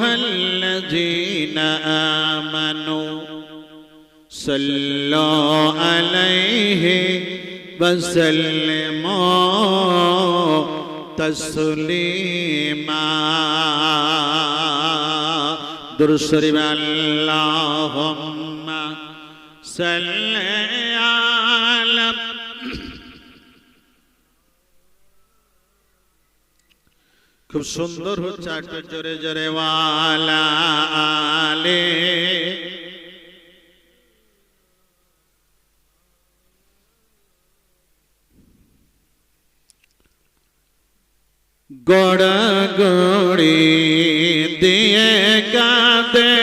أيها الذين آمنوا صلوا عليه وسلموا تسليما درسر اللهم صل على খুব সুন্দর হচ্ছে একটু জোরে জোরে আলে। গড়া গড়ি দিয়ে কাঁদে।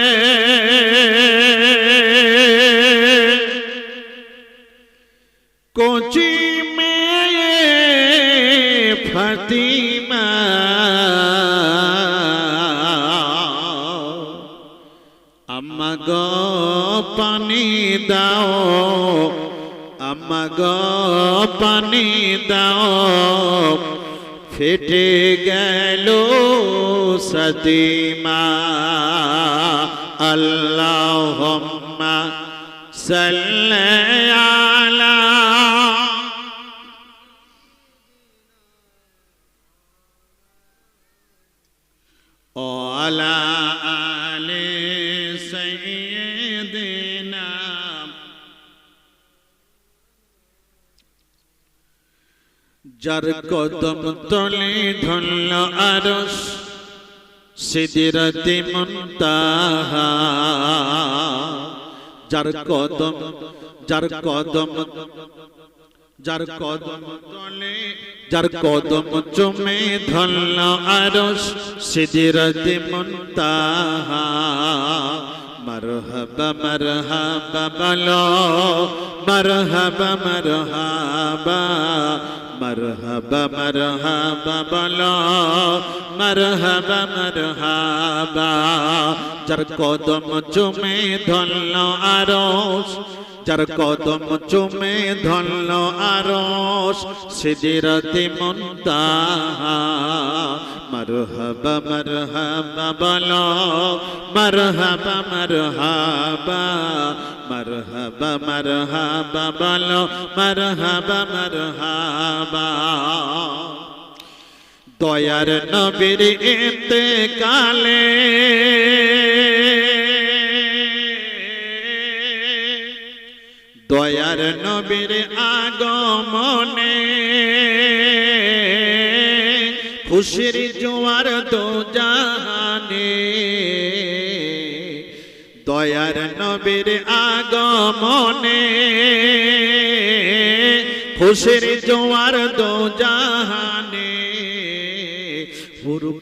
কোচি পানি দাও আম্মা গো পানি দাও। ফেটে গেল সদিমা আল্লাহ সাল্লা ও আলা আলে সাইয়ে দেনা। যার কদম তলে ধরল আরস সিদির যার কদম যার কদম যার কদম তলে, যার কদম চুমে ধরল আরস সিদির মুনতাহা। মারহাবা মারহাবা বলো মারহাবা মারহাবা মারহাবা মারহাবা বলো মারহাবা মারহাবা যার কদম চুমে ধরল আরস যার কদম চুমে ধরল আরস সিদিরতি মুনতাহা। মারহাবা মারহাবা বলো, মারহাবা মারহাবা। মারহাবা মারহাবা বলো, মারহাবা মারহাবা। দয়ার নবীর ইন্তেকালে দয়ার নবীর আগমনে। খুশির জোয়ার তো জাহানে। দয়ার নবীর আগমনে। খুশির জোয়ার তো জাহানে।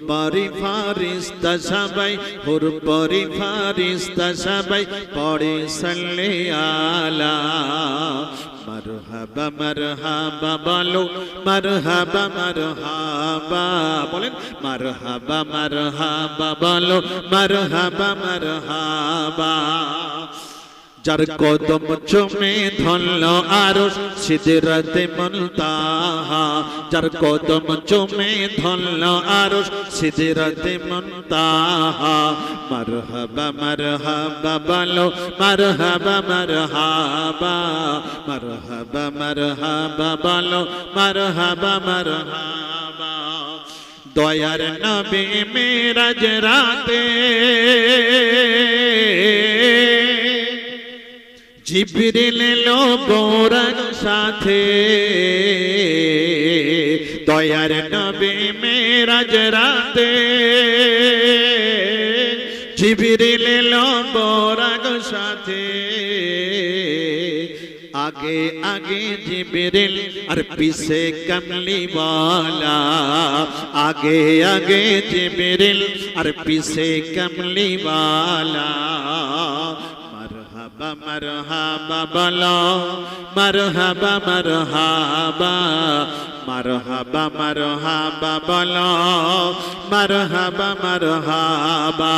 পরি ফারিস্তা সবাই, হুর পরি ফারিস্তা সবাই, পড়ে সল্লে আলা। মারহাবা মারহাবা বলো, মারহাবা মারহাবা বলেন। মারহাবা মারহাবা বলো, মারহাবা মারহাবা। যার কদম চুমে ধরল আরও সিদরাতে মুনতাহা যার কদম চুমে ধরল আরও সিদরাতে মুনতাহা মারহাবা মারহাবা বলো, মারহাবা মারহাবা। মারহাবা মারহাবা বলো, মারহাবা মারহাবা। দয়ার নবী মেরাজ রাতে জিবরিল এলো বোরার সাথে। দয়ার নবী মেরাজ রাতে। জিবরিল এলো বোরার সাথে। আগে আগে জিবরিল, আর পিছে কমলিওয়ালা। আগে আগে জিবরিল, আর পিছে কমলিওয়ালা। মারহাবা বলো মারহাবা মারহাবা মারহাবা মারহাবা বলো, মারহাবা মারহাবা।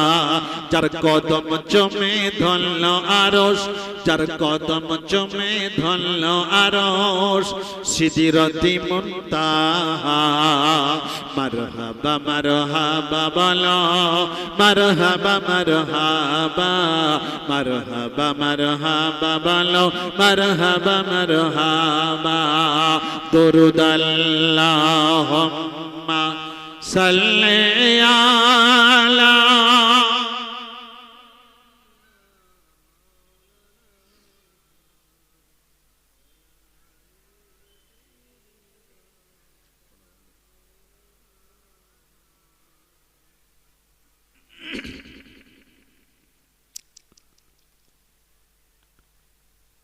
যার কদম চমে ধরল আরস যার কদম চমে ধরল আরস সিদিরতি মুনতাহা। মারহাবা মারহাবা বলো, মারহাবা মারহাবা। মারহাবা মারহাবা বলো, মারহাবা মারহাবা। দরুদ আল্লাহুম্মা সাল্লি আলা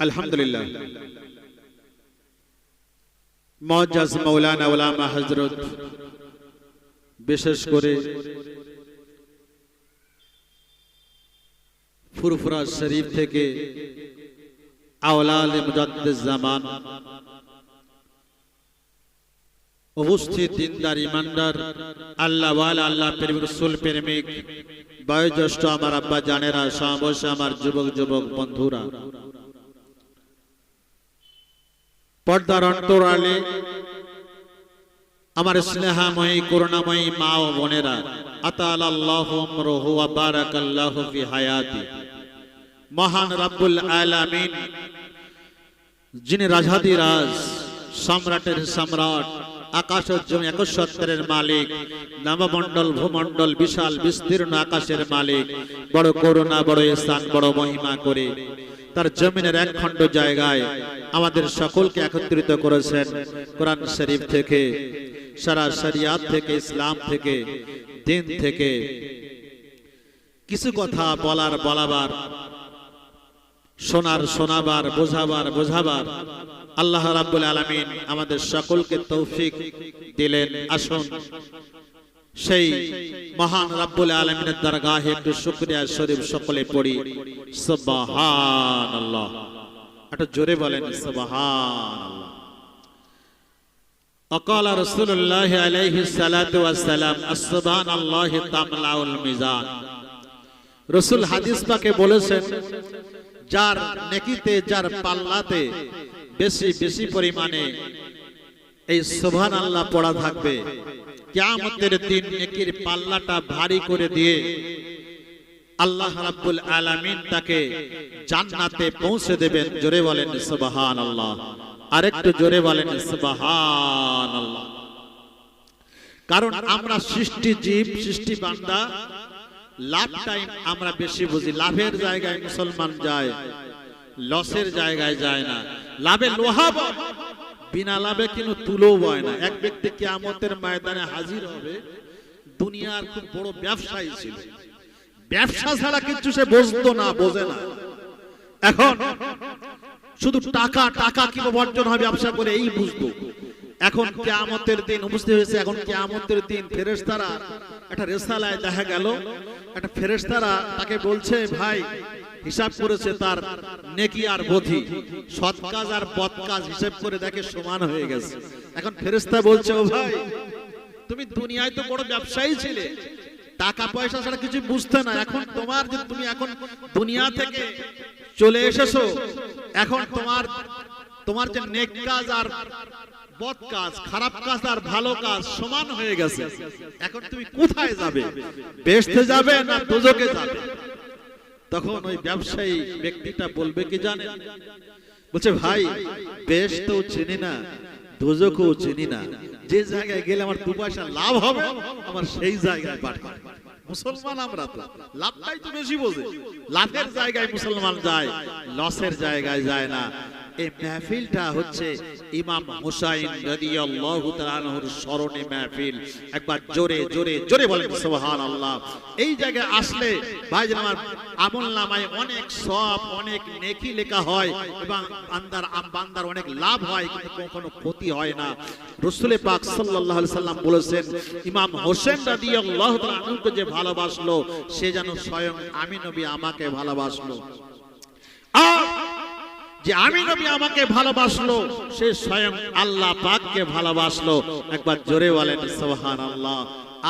আলহামদুলিল্লাহ মজাজ মৌলানা ওলামা হজরত বিশেষ করে ফুরফুরা শরীফ থেকে আওলাল মুজাদ্দিদ জামান। উপস্থিত দিনদার ইমানদার আল্লাহ আল্লাহ প্রেমিক রসুল, প্রেমিক, বয়োজ্যেষ্ঠ আমার আব্বা জানেরা সমাবসে আমার যুবক যুবক বন্ধুরা। পর্দার অন্তরালে আমার স্নেহাময়ী, করুণাময়ী মা ও বোনেরা যিনি সম্রাটের সম্রাট আকাশ মালিক নবমণ্ডল ভূমণ্ডল বিশাল বিস্তীর্ণ আকাশের মালিক, বড় করুণা, বড় স্থান, বড় মহিমা করে। তার জমিনের এক খণ্ড জায়গায় আমাদের সকলকে একত্রিত করেছেন কোরআন শরীফ থেকে, সারা শরিয়াত থেকে, ইসলাম থেকে, দিন থেকে। কিছু কথা বলার, বলাবার, শোনার, শোনাবার, বোঝাবার বোঝাবার। আল্লাহ রাব্বুল আলামিন আমাদের সকলকে তৌফিক দিলেন। আসুন সেই মহান রাব্বুল আলামিনের দরগাহে একটু শুকরিয়া শরীফ সকলে পড়ি। সুবহানাল্লাহ। একটু জোরে বলেন, সুবহানাল্লাহ। অকাল রসুল্লাহ আলাইহি সালাতু ওয়াসসালাম আসসালাম আল্লাহ তামলাউল মিজান। রসুল হাদিস পাকে বলেছেন, যার নেকিতে, যার পাল্লাতে বেশি বেশি পরিমাণে এই সোভান আল্লাহ পড়া থাকবে। কিয়ামতের দিন নেকির পাল্লাটা ভারী করে দিয়ে আল্লাহ রাব্বুল আলামিন তাকে জান্নাতে পৌঁছে দেবেন। জোরে বলেন সুবহানাল্লাহ। আরেকটু জোরে বলেন সুবহানাল্লাহ। কারণ আমরা সৃষ্টি জীব সৃষ্টি বান্দা লাভ টাইম আমরা বেশি বুঝি। লাভের জায়গায় মুসলমান যায় লসের জায়গায় যায় না। লাভে লোহা বয়, বিনা লাভে কিন্তু তুলো বয় না। এক ব্যক্তি কিয়ামতের ময়দানে হাজির হবে, দুনিয়ার খুব বড় ব্যবসায়ী ছিল। ব্যবসা ছাড়া কিছু সে বুঝতো না, বোঝে না। এখন শুধু টাকা টাকা কি অর্জন হবে ব্যবসা করে এই বুঝতো। এখন কেয়ামতের দিন উপস্থিত হয়েছে, এখন কেয়ামতের দিন ফেরেশতারা একটা রেসালায় দেখা গেল। একটা ফেরেশতারা তাকে বলছে, ভাই হিসাব করেছে তার নেকি আর বধি। সৎ কাজ আর বদ কাজ হিসাব করে দেখে সমান হয়ে গেছে। এখন ফেরেশতা বলছে, ও ভাই, তুমি দুনিয়ায় তো বড় ব্যবসায়ী ছিলে। টাকা পয়সা ছাড়া কিছু বুঝতে না। এখন তোমার যে তুমি এখন দুনিয়া থেকে চলে এসেছ, এখন তোমার তোমার যে নেক কাজ আর বদ কাজ, খারাপ কাজ আর ভালো কাজ সমান হয়ে গেছে। এখন তুমি কোথায় যাবে? বেসতে যাবে না দোজকে যাবে? তখন ওই ব্যবসায়ী ব্যক্তিটা বলবে কি জানে বলছে, ভাই, বেশ তো চিনি না, দুজকও চিনি না। যে জায়গায় গেলে আমার দু লাভ হবে, আমার সেই জায়গায় পাঠাবে মুসলমান আমরা তো, লাভটাই তো বেশি বোঝে। লাভের জায়গায় মুসলমান যায়, লসের জায়গায় যায় না। এই মেহফিলটা হচ্ছে ইমাম হুসাইন রাদিয়াল্লাহু তাআলার স্মরণে মেহফিল। একবার জোরে জোরে জোরে বলেন, সুবহানাল্লাহ। এই জায়গায় আসলে ভাইজান আমার আমল নামায় অনেক সব অনেক নেকি লেখা হয় এবং বান্দার বান্দার অনেক লাভ হয়, কিন্তু কখনো ক্ষতি হয় না। রসুলে পাক সাল্লাল্লাহু আলাইহি সাল্লাম বলেছেন, ইমাম হোসেন রাদিয়াল্লাহু তাআলা আনহুকে যে ভালোবাসলো, সে যেন স্বয়ং আমি নবী আমাকে ভালোবাসলো। আর যে আমি নবী আমাকে ভালোবাসলো, সে স্বয়ং আল্লাহ পাককে ভালোবাসলো। একবার জোরে বলেন সোহান আল্লাহ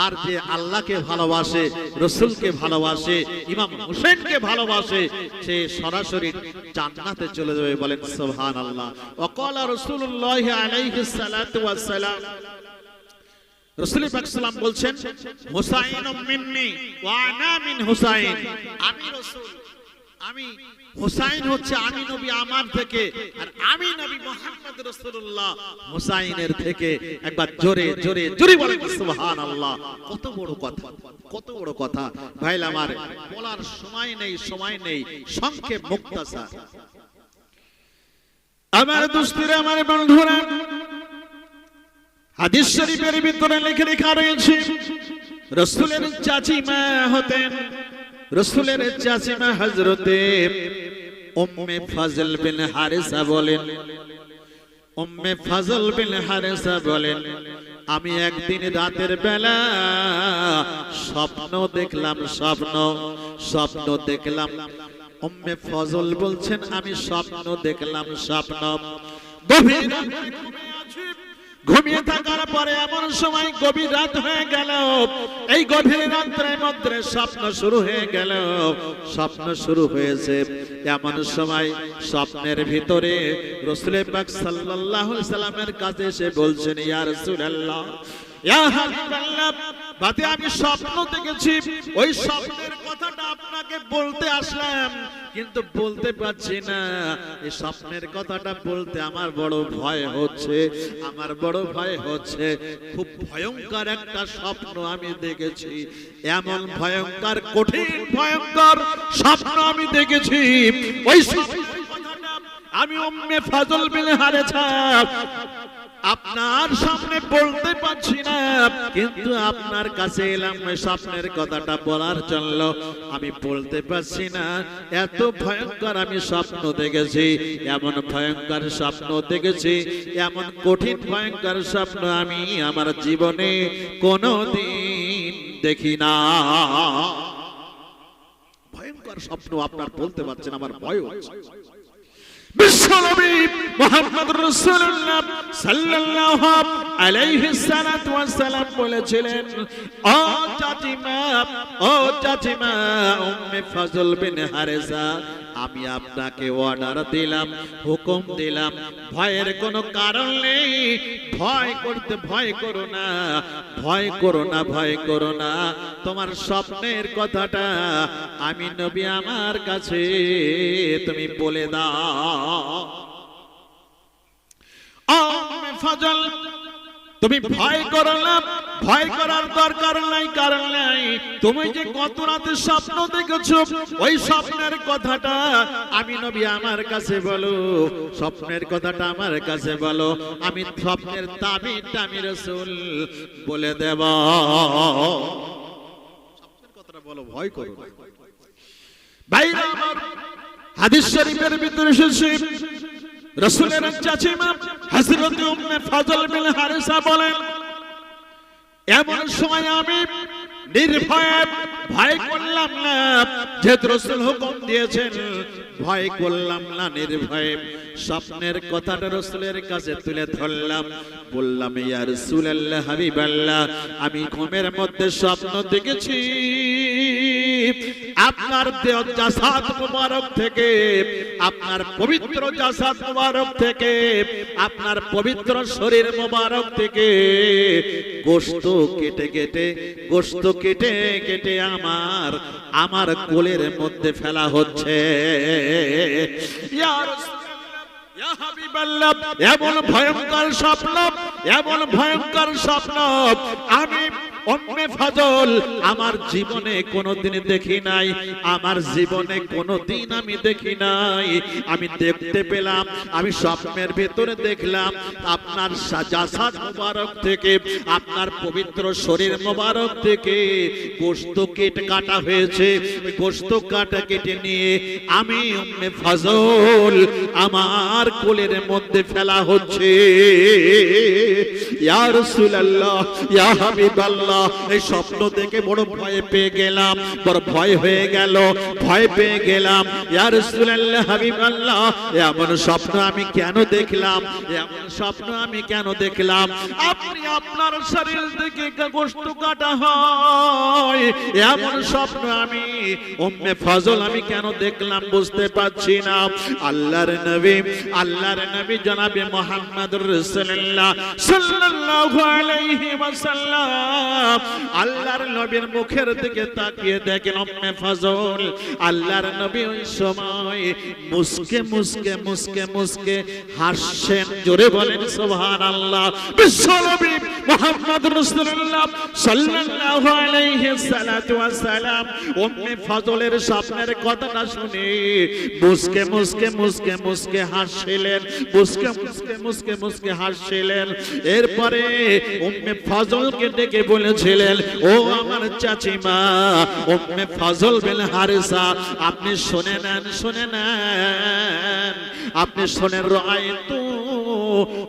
আর যে আল্লাহকে ভালোবাসে, রসুলকে ভালোবাসে, ইমাম হুসেনকে ভালোবাসে, সে সরাসরি জান্নাতে চলে যাবে বলেন সোহান আল্লাহ অকলা রসুল্লাহ ওয়াস সালাম রসুল পাক সাল্লাম বলছেন হুসাইন মিন্নি ওয়া আনা মিন হুসাইন। আমি রসুল আমি হুসাইন হচ্ছে আমি নবী আমার থেকে, আর আমি নবী মোহাম্মদ রাসূলুল্লাহ হুসাইনের থেকে। একবার জোরে জোরে জোরে বলেন, সুবহানাল্লাহ। কত বড় কথা, কত বড় কথা। ভাই আমার, বলার সময় নেই সময় নেই। সংক্ষেপ মুক্তাসার আমার দুস্তিরা, আমার বন্ধুরা, হাদিস শরীফের ভিতরে লিখে লেখা রয়েছে, রসুলের চাচিমা হতেন। রসুলের চাচিমা হজরতে উম্মে ফজল বিন হারিসা বলেন, উম্মে ফজল বিন হারিসা বলেন, আমি একদিন রাতের বেলা স্বপ্ন দেখলাম, স্বপ্ন স্বপ্ন দেখলাম। উম্মে ফজল বলছেন, আমি স্বপ্ন দেখলাম, স্বপ্ন। গভীর ঘুমিয়ে থাকার পরে এমন সময় গভীর রাত হয়ে গেল। এই গভীর রাত্রের মধ্যে স্বপ্ন শুরু হয়ে গেল। স্বপ্ন শুরু হয়েছে। এমন সময় স্বপ্নের ভিতরে রসুল পাক সাল্লাল্লাহু আলাইহি সাল্লামের কাছে এসে বলছেন, ইয়া রাসূলুল্লাহ বাতে আমি স্বপ্ন দেখেছি, ওই স্বপ্নের কথাটা আপনাকে বলতে আসলাম, কিন্তু বলতে পারছি না। এই স্বপ্নের কথাটা বলতে আমার বড় ভয় হচ্ছে, আমার বড় ভয় হচ্ছে। খুব ভয়ঙ্কর একটা স্বপ্ন আমি দেখেছি, এমন ভয়ঙ্কর, কঠিন, ভয়ঙ্কর স্বপ্ন আমি দেখেছি। ওই আমি অম্মে ফাজল বিন হারেছা আপনার সামনে বলতে পারছি না, কিন্তু আপনার কাছে এলাম স্বপ্নের কথাটা বলার জন্য। আমি বলতে পারছি না, এত ভয়ঙ্কর আমি স্বপ্ন দেখেছি, এমন ভয়ঙ্কর স্বপ্ন দেখেছি, এমন কঠিন ভয়ঙ্কর স্বপ্ন আমি আমার জীবনে কোনোদিন দেখি না। ভয়ঙ্কর স্বপ্ন আপনার বলতে পারছেন, আমার ভয় হচ্ছে। বিশ্বনবী মোহাম্মদ রাসূলুল্লাহ সাল্লাল্লাহু আলাইহি সাল্লাতু ওয়াসাল্লাম বলেছিলেন, ও চাচিমা ও চাচিমা উম্মে ফজল বিন হারেসা আমি আপনাকে অর্ডার দিলাম, হুকুম দিলাম। ভয়ের কোনো কারণ নেই। ভয় করতে ভয় করো না। ভয় করো না, ভয় করো না। তোমার স্বপ্নের কথাটা আমি নবী আমার কাছে তুমি বলে দাও। ফজল তুমি ভয় করো না, ভয় করার দরকার নাই, কারণ নাই। তুমি যে কত রাতে স্বপ্ন দেখেছ, ওই স্বপ্নের কথাটা আমি নবী আমার কাছে বলো, স্বপ্নের কথাটা আমার কাছে বলো। আমি স্বপ্নের তাবিরটা আমি রসুল বলে দেব। স্বপ্নের কথাটা বলো, ভয় করো না। ভাইরা আমার হাদিস শরীফের ভিতরে এসেছে রসুলের চাচিমা উম্মে ফজল বিন হারিসা বলেন, এমন সময় আমি নির্ভয়ে ভয় করলাম না রসুল হুকুম দিয়েছেন, ভয় করলাম না নির্ভয়ে। স্বপ্নের কথাটা রসুলের কাছে তুলে ধরলাম। বললাম, ইয়া হাবিবাল্লাহ, আমি ঘুমের মধ্যে স্বপ্ন দেখেছি। আপনার জাসাদ মুবারক থেকে, আপনার পবিত্র জাসাদ মুবারক থেকে, আপনার পবিত্র শরীর মুবারক থেকে গোশত কেটে কেটে, গোশত কেটে কেটে আমার আমার কোলের মধ্যে ফেলা হচ্ছে। ইয়া এমন ভয়ঙ্কর স্বপ্ন, এমন ভয়ঙ্কর স্বপ্ন আমি অন্যে ফজল, আমার জীবনে কোনোদিন দেখি নাই, আমার জীবনে কোনোদিন আমি দেখি নাই। আমি দেখতে পেলাম, আমি স্বপ্নের ভেতরে দেখলাম, আপনার সাজাসাদ মোবারক থেকে, আপনার পবিত্র শরীর মোবারক থেকে গোস্ত কেটে কাটা হয়েছে গোস্ত কাটা কেটে নিয়ে আমি অন্যে ফজল, আমার কোলের মধ্যে ফেলা হচ্ছে। ইয়া রাসূলুল্লাহ, ইয়া হাবিবাল্লাহ আল্লাহ এই স্বপ্ন দেখে বড় ভয় পেয়ে গেলাম। বড় ভয় হয়ে গেল। ভয় পেয়ে গেলাম। এমন স্বপ্ন আমি কেন দেখলাম? এমন স্বপ্ন আমি কেন দেখলাম? আপনি আপনার শরীর থেকে গোশত কাটা হয়। এমন স্বপ্ন আমি, উম্মে ফজল আমি কেন দেখলাম বুঝতে পারছি না। আল্লাহর নবী আল্লাহর নবী জনাবে মুহাম্মদুর রাসূলুল্লাহ সাল্লাল্লাহু আলাইহি ওয়াসাল্লাম। আল্লাহর নবীর মুখের দিকে তাকিয়ে দেখেন উম্মে ফজল। আল্লাহর নবী ওই সময় মুসকে মুসকে মুসকে মুসকে হাসছেন, জোরে বলেন, সুবহানাল্লাহ। বিশ্বনবী মুহাম্মদ রাসূলুল্লাহ সাল্লাল্লাহু আলাইহি সাল্লাতু ওয়াসালাম উম্মে ফজলের স্বপ্নের কথাটা শুনে মুসকে মুসকে মুসকে মুসকে হাসছিলেন, মুসকে মুসকে মুসকে মুসকে হাসছিলেন। এরপরে উম্মে ফজলকে ডেকে বলেছিলেন, ও আমার চাচিমা উম্মে ফজল বিন হারিসা, আপনি শুনে নেন শুনে নেন, আপনি শোনেন রায়তু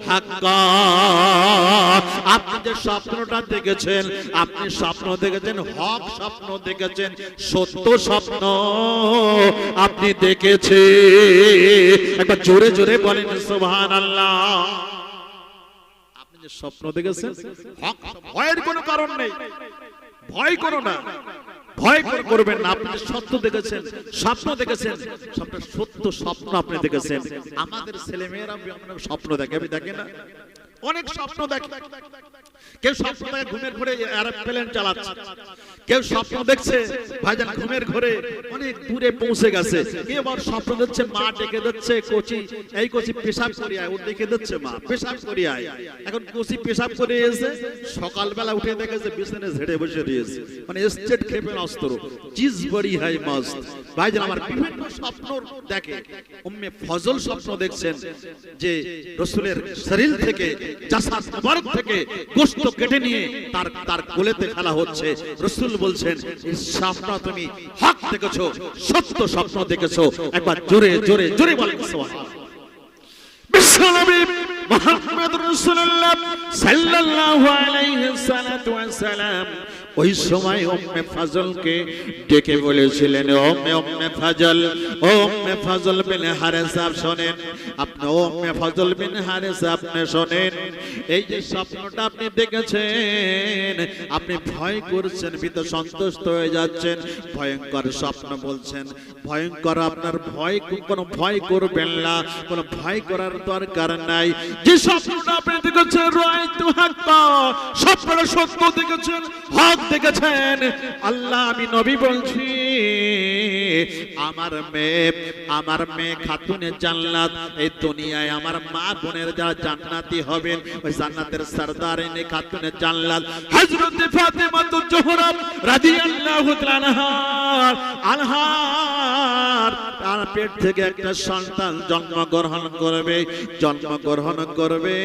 হাক্কা। আপনি যে স্বপ্নটা দেখেছেন, আপনি স্বপ্ন দেখেছেন, হক স্বপ্ন দেখেছেন, সত্য স্বপ্ন আপনি দেখেছে। একবার জোরে জোরে বলেন, সুবহানাল্লাহ। আপনি স্বপ্ন দেখেছেন? ভয়ের কোনো কারণ নেই। ভয় করো না। ভয় কর- করবেন না। আপনি সত্য দেখেছেন, স্বপ্ন দেখেছেন সবটা সত্য স্বপ্ন আপনি দেখেছেন। আমাদের ছেলে মেয়েরা স্বপ্ন দেখে, আমি দেখে না। অনেক স্বপ্ন দেখে। কেউ স্বপ্ন দেখে ঘুমের ঘরে এরোপ্লেন চালাচ্ছে। কেউ স্বপ্ন দেখছে ভাইজান ঘুমের ঘরে অনেক দূরে পৌঁছে গেছে। কেউ আবার স্বপ্ন দেখছে মা ডেকে দিচ্ছে কোচি। এই কোচি পেশাব করে আয়, ও ডেকে দিচ্ছে মা, পেশাব করে আয়। এখন কোচি পেশাব করে এসে সকালবেলা উঠে দেখেছে বিছানে ঝেড়ে বসে দিয়েছে মানে স্টেট খেপের অস্ত্র। চিজ বড়ি হাই মস্ত। ভাইজান আমার বিভিন্ন স্বপ্ন দেখে। উম্মে ফজল স্বপ্ন দেখছেন যে রসুলের শরীর থেকে জাসাদ মুবারক থেকে গোশত কেটে নিয়ে তার তার কোলেতে ফেলা হচ্ছে। রসুল বলছেন স্বপ্ন তুমি হক দেখেছ, সত্য স্বপ্ন দেখেছ। একবার জোরে জোরে জোরে বলেন বিশ্বনবী মুহাম্মদ রাসূলুল্লাহ সাল্লাল্লাহু আলাইহি সাল্লাতু ওয়াসালাম ওই সময় উম্মে ফাজলকে ডেকে বলেছিলেন ওম্মে উম্মে ফাজল, ও উম্মে ফাজল বিন হারেস আপ শোনেন, আপনি ও উম্মে ফাজল বিন হারেস আপনি শোনেন, এই যে স্বপ্নটা আপনি দেখেছেন, আপনি ভয় করছেন, ভীত সন্তুষ্ট হয়ে যাচ্ছেন, ভয়ঙ্কর স্বপ্ন বলছেন, ভয়ঙ্কর আপনার ভয়, কোনো ভয় করবেন না, কোনো ভয় করার দরকার নাই, যে স্বপ্নটা আপনি দেখেছেন রয় তু হাক্কা স্বপ্নটা সত্য দেখেছেন, হক দেখেছেন আল্লাহ, আমি নবী বলছি, আমার মেয়ে আমার মেয়ে খাতুনে জান্নাত, এই দুনিয়ায় আমার মা বোনের যা জান্নাতি হবে ওই জান্নাতের সরদার এনে খাতুনে জান্নাত। হযরত ফাতেমা তো জোহরা রাদিয়াল্লাহু তাআলা আনহার তার পেট থেকে একটা সন্তান জন্মগ্রহণ করবে জন্মগ্রহণ করবে।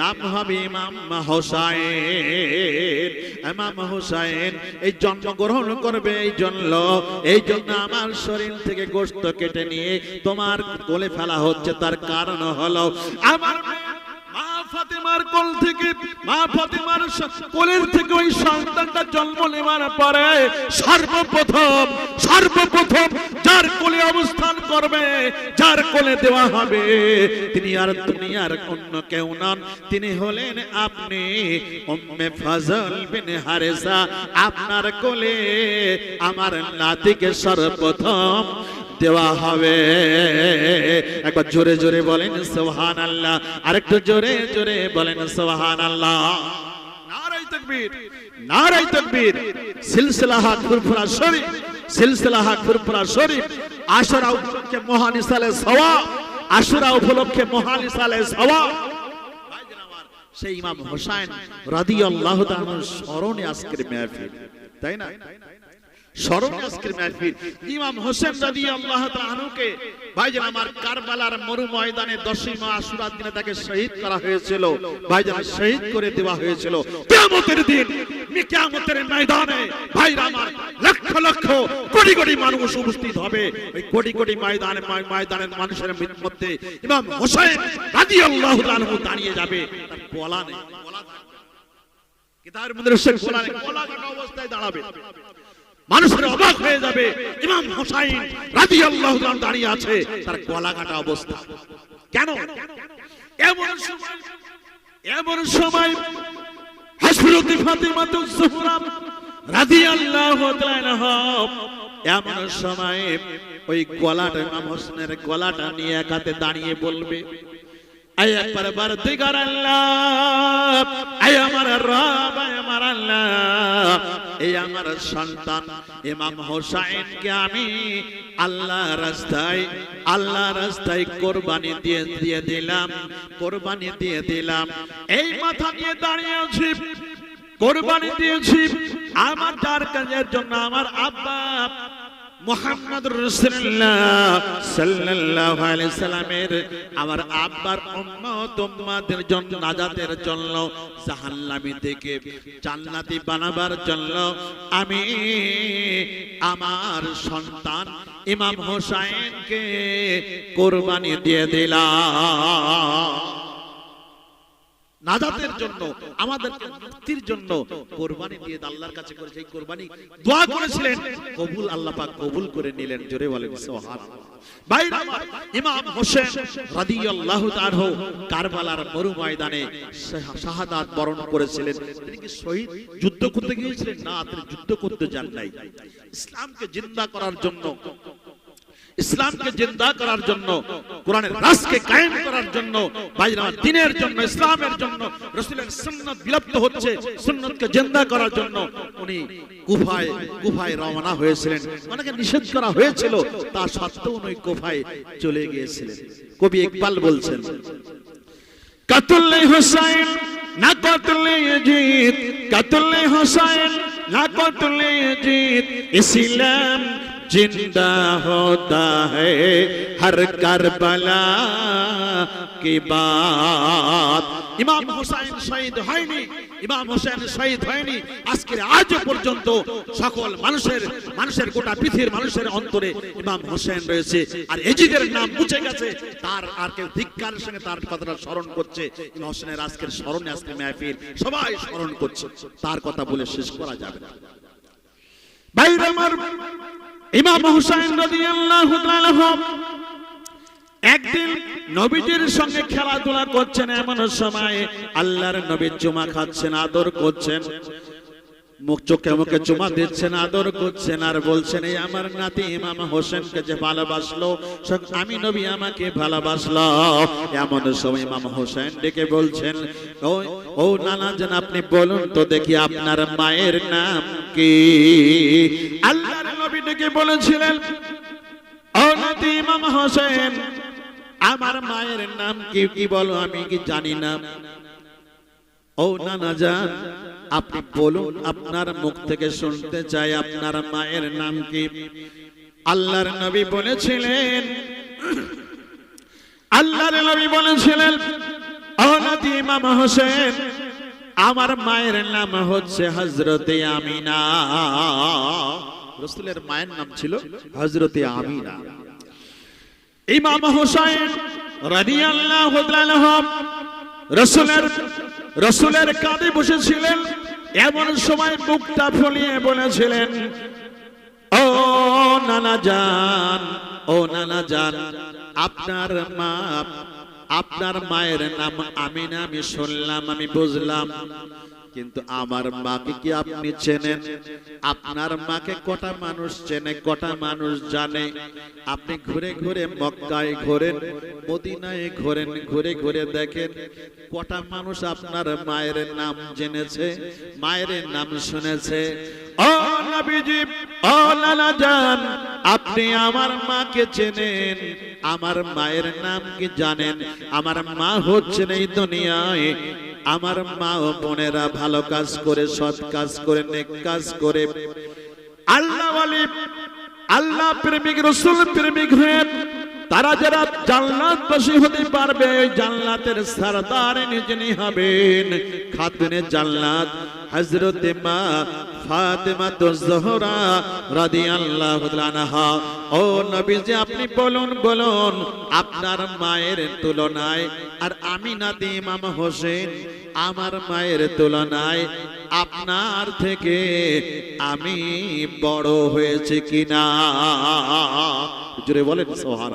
নাম হবে ইমাম হোসাইন। ইমাম হোসাইন, এই জন্মগ্রহণ করবে এই জন্য এই জন্য আমার শরীর থেকে গোশত কেটে নিয়ে তোমার কোলে ফেলা হচ্ছে। তার কারণ হলো আমার ফাতেমার কোল থেকে, মা ফাতেমার কোলের থেকে ওই সন্তানটা জন্ম নেওয়ার পরে সর্বপ্রথম সর্বপ্রথম যার কোলে অবস্থান করবে, যার কোলে দেওয়া হবে, তিনি আর দুনিয়ার অন্য কেউ নন। তিনি হলেন আপনি উম্মে ফজল বিন হারেসা। আপনার কোলে আমার নাতিকে সর্বপ্রথম দেওয়া হবে। একবার জোরে জোরে বলেন সোহান আল্লাহ আরেকটু জোরে জোরে বলেন সোহান আল্লাহ শরীফ আশরা উপলক্ষে স্মরণে আজকের তাই না? ময়দানে 10ই মাস আশুরার দিনে তাকে শহীদ করা হয়েছিল। ভাইজান, শহীদ করে দেওয়া হয়েছিল। কিয়ামতের দিন কিয়ামতের ময়দানে, ভাইরা আমার লক্ষ লক্ষ কোটি কোটি মানুষ উপস্থিত হবে। ওই কোটি কোটি ময়দানে ময়দানের মানুষের মধ্যে ইমাম হোসেন দাঁড়িয়ে যাবে। তার বলা নেই অবস্থায় দাঁড়াবে। মানুষের অবাক হয়ে যাবে। ইমাম হোসাইন রাদিয়াল্লাহু তাআলা দাঁড়িয়ে আছে, তার গলা কাটা অবস্থা। কেন? এমন সময় এমন সময় ফাতিমা তুজ-জোহরা রাদিয়াল্লাহু তাআলা এমন সময় ওই গলাটা, ইমাম হোসেনের গলাটা নিয়ে এক হাতে দাঁড়িয়ে বলবে আয় বার আল্লাহ, আয় আমার রব, আয় আমার আল্লাহ। এই আমার সন্তান ইমাম হোসাইনকে আমি আল্লাহ রাস্তায় আল্লাহ রাস্তায় কোরবানি দিয়ে দিয়ে দিলাম, কোরবানি দিয়ে দিলাম। এই মাথা নিয়ে দাঁড়িয়ে আছি, কোরবানি দিয়েছি। আমার যার কাজের জন্য আমার আব্বা মোহাম্মদ রসুল্লাহ আমার আব্বার জন্য জান্নাতি বানাবার জন্য আমি আমার সন্তান ইমাম হোসাইনকে কোরবানি দিয়ে দিলাম। নাজাতের জন্য, আমাদের মুক্তির জন্য কোরবানি দিয়ে আল্লাহর কাছে করেছে এই কোরবানি দোয়া করেছিলেন। কবুল আল্লাহ পাক কবুল করে নিলেন। জোরে বলেন, সুবহানাল্লাহ। যুদ্ধ করতে গিয়েছিলেন? না যুদ্ধ করতে যান নাই। ইসলামকে জিন্দা করার জন্য ইসলামকে জিন্দা করার জন্য, কোরআনের রাজকে কায়েম করার জন্য, বাইরা দিনের জন্য, ইসলামের জন্য, রসুলের সুন্নাত বিলুপ্ত হচ্ছে, সুন্নাতকে জিন্দা করার জন্য। উনি কুফায় কুফায় রওনা হয়েছিলেন। অনেকে নিষেধ করা হয়েছিল, তা সত্ত্বেও উনি কুফায় চলে গিয়েছিলেন। কবি ইকবাল বলছেন, কাতুল্লে হুসাইন না কতলে জিত কাতুল্লে হুসাইন না কতলে জিত ইসলাম जिंदा होता है हर करबला की बात ইমাম হোসেন শহীদ হয়নি ইমাম হোসেন শহীদ হয়নি আজকের আজ পর্যন্ত সকল মানুষের মানুষের গোটা পৃথিবীর মানুষের অন্তরে ইমাম হোসেন রয়েছে আর এজিদের নাম মুছে গেছে তার আর কেউ ধিক্কারের সঙ্গে তার কথাটা স্মরণ করছে ইমাম হোসেনের আজকের স্মরণে আজকে মেহফিল সবাই স্মরণ করছে তার কথা বলে শেষ করা যাবে না ভাইরা আমার ইমাম হুসাইন রাদিয়াল্লাহু তাআলা একদিন নবীজির সঙ্গে খেলাধুলা করছেন এমন সময় আল্লাহর নবী চুমা খাচ্ছেন আদর করছেন। মুখ চোখে মুখে চুমা দিচ্ছেন আদর করছেন আর বলছেন এই আমার নাতি ইমাম হোসেনকে যে ভালোবাসলো আমি নবী আমাকে ভালোবাসলো এমন সময় ইমাম হোসেন ডেকে বলছেন ও ও নানা যেন আপনি বলুন তো দেখি আপনার মায়ের নাম কি? আল্লাহর নবী ডেকে বলেছিলেন। হোসেন। আমার মায়ের নাম কি কি বলো আমি কি জানি না। ও নানা যান আপনি বলুন, আপনার মুখ থেকে শুনতে চাই আপনার মায়ের নাম কি? আল্লাহর নবী বলেছিলেন, আল্লাহর নবী বলেছিলেন, ও ইমাম হোসেন, আমার মায়ের নাম হচ্ছে হজরতে আমিনা। রসুলের মায়ের নাম ছিল হজরতে আমিনা। ইমাম হোসেন রাদিয়াল্লাহু তাআলা রসুলের রসুলের কাঁধে বসেছিলেন এমন সময় মুখটা ফলিয়ে বলেছিলেন ও নানা জান ও নানা জান আপনার মা আপনার মায়ের নাম আমিনা আমি শুনলাম আমি বুঝলাম। কিন্তু আমার মাকে কি আপনি চেনেন? আপনার মাকে কটা মানুষ চেনে, কটা মানুষ জানে? আপনি ঘুরে ঘুরে মক্কায় ঘোরেন, মদিনায় ঘোরেন, ঘুরে ঘুরে দেখেন কটা মানুষ আপনার মায়ের নাম জেনেছে, মায়ের নাম শুনেছে। ও নবীজি, ও লালা জান, আপনি আমার মাকে চেনেন, আমার মায়ের নাম কি জানেন? আমার মা হচ্ছেন এই দুনিয়ায় আমার মা ও বোনেরা ভালো কাজ করে, সৎ কাজ করে, নেক কাজ করে। আল্লাহ আল্লাহ প্রেমিক, রসুল প্রেমিক হয়ে তারা যারা জান্নাতবাসী হতে পারবে, জান্নাতের সরদার যিনি হবেন। খাতুনে জান্নাত, হযরতে মা ফাতেমা তো জোহরা রাদিয়াল্লাহু আনহা। ও নবীজি, আপনি বলুন বলুন, আপনার মায়ের তুলনায় আর আমি নাতি ইমাম হোসেন? আমার মায়ের তুলনায় আপনার থেকে আমি বড় হয়েছে কিনা? জুড়ে বলেন সোহান